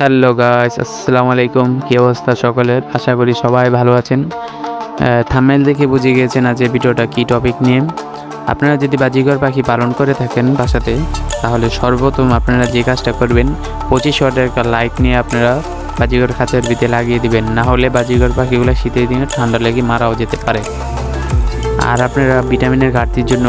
Hello guys, আসসালামু আলাইকুম। কী অবস্থা সকলের? আশা করি সবাই ভালো আছেন। থামেল দেখে বুঝে গিয়েছেন আজ এই ভিডিওটা কী টপিক নিয়ে। আপনারা যদি বাজিঘর পাখি পালন করে থাকেন বাসাতে, তাহলে সর্বপ্রথম আপনারা যে কাজটা করবেন, পঁচিশ একটা লাইট নিয়ে আপনারা বাজিঘর খাঁচার ভিতরে লাগিয়ে দিবেন। না হলে বাজিঘর পাখিগুলো শীতের দিনে ঠান্ডা লেগে মারাও যেতে পারে। আর আপনারা ভিটামিনের ঘাটতির জন্য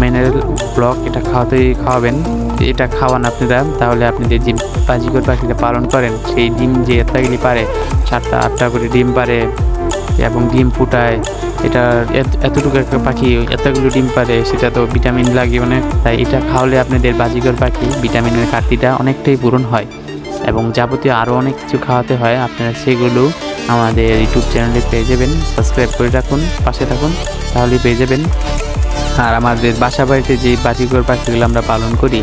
মিনারেল ব্লক এটা খাওয়াতে খাওয়াবেন। এটা খাওয়ান আপনারা, তাহলে আপনাদের যে ডিম বাজিকর পাখিটা পালন করেন, সেই ডিম যে এতগুলি পারে সাতটা আটটা করে ডিম পারে এবং ডিম ফুটায়, এটা এত- এতটুকু একটা পাখি, এতগুলো ডিম পারে, সেটা তো ভিটামিন লাগে অনেক তাই এটা খাওয়ালে আপনাদের বাজিকর পাখি, ভিটামিনের ঘাটতিটা অনেকটাই পূরণ হয়। এবং যাবতীয় আরও অনেক কিছু খাওয়াতে হয়, আপনারা সেগুলো আমাদের ইউটিউব চ্যানেলে পেয়ে যাবেন। সাবস্ক্রাইব করে রাখুন, পাশে থাকুন তাহলে পেয়ে যাবেন। আর আমাদের বাসা বাড়িতে যে বাজিকর পাখিগুলো আমরা পালন করি,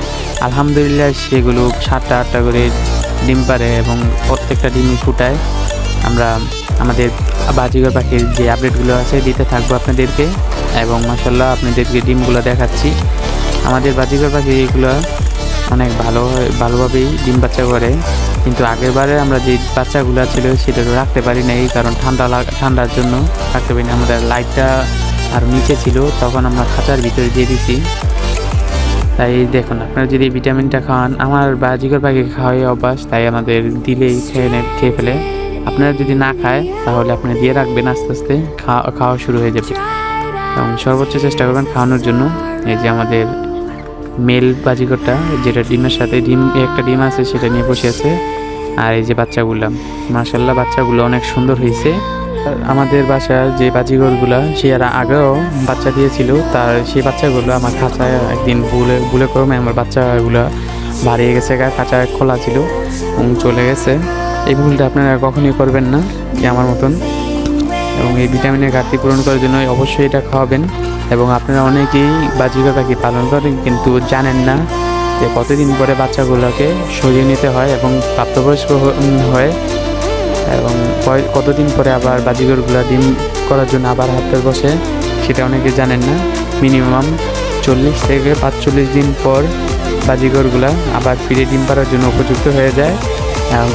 আলহামদুলিল্লাহ সেগুলো সাতটা আটটা করে ডিম পারে এবং প্রত্যেকটা ডিমই ফুটায়। আমরা আমাদের বাজিকর পাখির যে আপডেটগুলো আছে দিতে থাকব আপনাদেরকে এবং মাসাল্লাহ আপনাদেরকে ডিমগুলো দেখাচ্ছি। আমাদের বাজিকর পাখি এগুলো অনেক ভালো ভালোভাবেই ডিম বাচ্চা করে। কিন্তু আগের বারে আমরা যে বাচ্চাগুলো ছিল সেটা রাখতে পারি না এই কারণ ঠান্ডা ঠান্ডার জন্য রাখতে পারি না আমাদের লাইটটা আর নিচে ছিল, তখন আমরা খাঁচার ভিতরে দিয়ে দিছি। তাই দেখুন, আপনারা যদি ভিটামিনটা খাওয়ান আমার বাজিকর পাখি খাওয়াই অভ্যাস, তাই আমাদের দিলেই খেয়ে খেয়ে ফেলে। আপনারা যদি না খায়, তাহলে আপনি দিয়ে রাখবেন আস্তে আস্তে, খাওয়া খাওয়া শুরু হয়ে যাবে। এবং সর্বোচ্চ চেষ্টা করবেন খাওয়ানোর জন্য। এই যে আমাদের মেল বাজিকরটা যেটা ডিমের সাথে ডিম একটা ডিম আছে, সেটা নিয়ে বসে আছে। আর এই যে বাচ্চাগুলো মার্শাল্লাহ বাচ্চাগুলো অনেক সুন্দর হয়েছে। আমাদের বাসার যে বাজিগরগুলো সে আর আগেও বাচ্চা দিয়েছিল। তার সেই বাচ্চাগুলো আমার খাঁচায় একদিন ভুলে ভুলে ক্রমে আমার বাচ্চাগুলো বাড়িয়ে গেছে, গা খাঁচা খোলা ছিল এবং চলে গেছে। এই ভুলটা আপনারা কখনোই করবেন না যে আমার মতন। এবং এই ভিটামিনের ঘাটতি পূরণ করার জন্য অবশ্যই এটা খাওয়াবেন। এবং আপনারা অনেকেই বাজিকা পাখি পালন করেন, কিন্তু জানেন না যে কতদিন পরে বাচ্চাগুলোকে সরিয়ে নিতে হয় এবং প্রাপ্তবয়স্ক হয়। এবং কতদিন পরে আবার বাজিগরগুলো ডিম করার জন্য আবার হাতে বসে, সেটা অনেকে জানেন না। মিনিমাম চল্লিশ থেকে পাঁচচল্লিশ দিন পর বাজিগরগুলো আবার ফিরে ডিম পাড়ার জন্য উপযুক্ত হয়ে যায়। এবং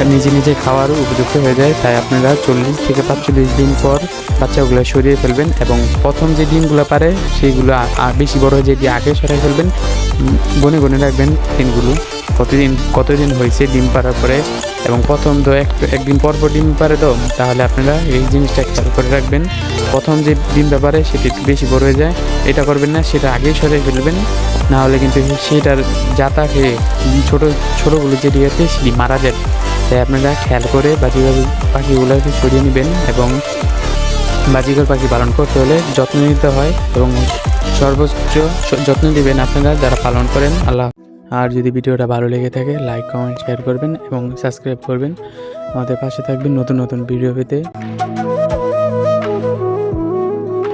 বাচ্চাগুলো নিজে নিজে খাওয়ারও উপযুক্ত হয়ে যায়, তাই আপনারা চল্লিশ থেকে পাঁচচল্লিশ দিন পর বাচ্চাগুলো সরিয়ে ফেলবেন এবং প্রথম যে ডিমগুলো পারে সেইগুলো বেশি বড় হয়ে যে আগে সরাই ফেলবেন। গনে গনে রাখবেন দিনগুলো, কতদিন কতদিন হয়েছে ডিম পাড়ার পরে এবং প্রথম তো এক, একদিন পর পর ডিম পারে তো, তাহলে আপনারা এই জিনিসটা খেয়াল করে রাখবেন। প্রথম যে ডিমটা ব্যাপারে সেটি বেশি বড় হয়ে যায়। এটা করবেন না, সেটা আগেই সরিয়ে ফেলবেন। না হলে কিন্তু সেটার জাতা খেয়ে ছোটো, ছোটোগুলো যেটি আছে, সেটি মারা যায় তাই আপনারা খেয়াল করে বাজিগর পাখিগুলোকে সরিয়ে নেবেন এবং বাজিগর পাখি পালন করতে হলে যত্ন নিতে হয় এবং সর্বোচ্চ যত্ন নেবেন আপনারা যারা পালন করেন। আল্লাহ আর যদি ভিডিওটা ভালো লেগে থাকে লাইক কমেন্ট শেয়ার করবেন এবং সাবস্ক্রাইব করবেন। আমাদের পাশে থাকবেন নতুন নতুন ভিডিও পেতে।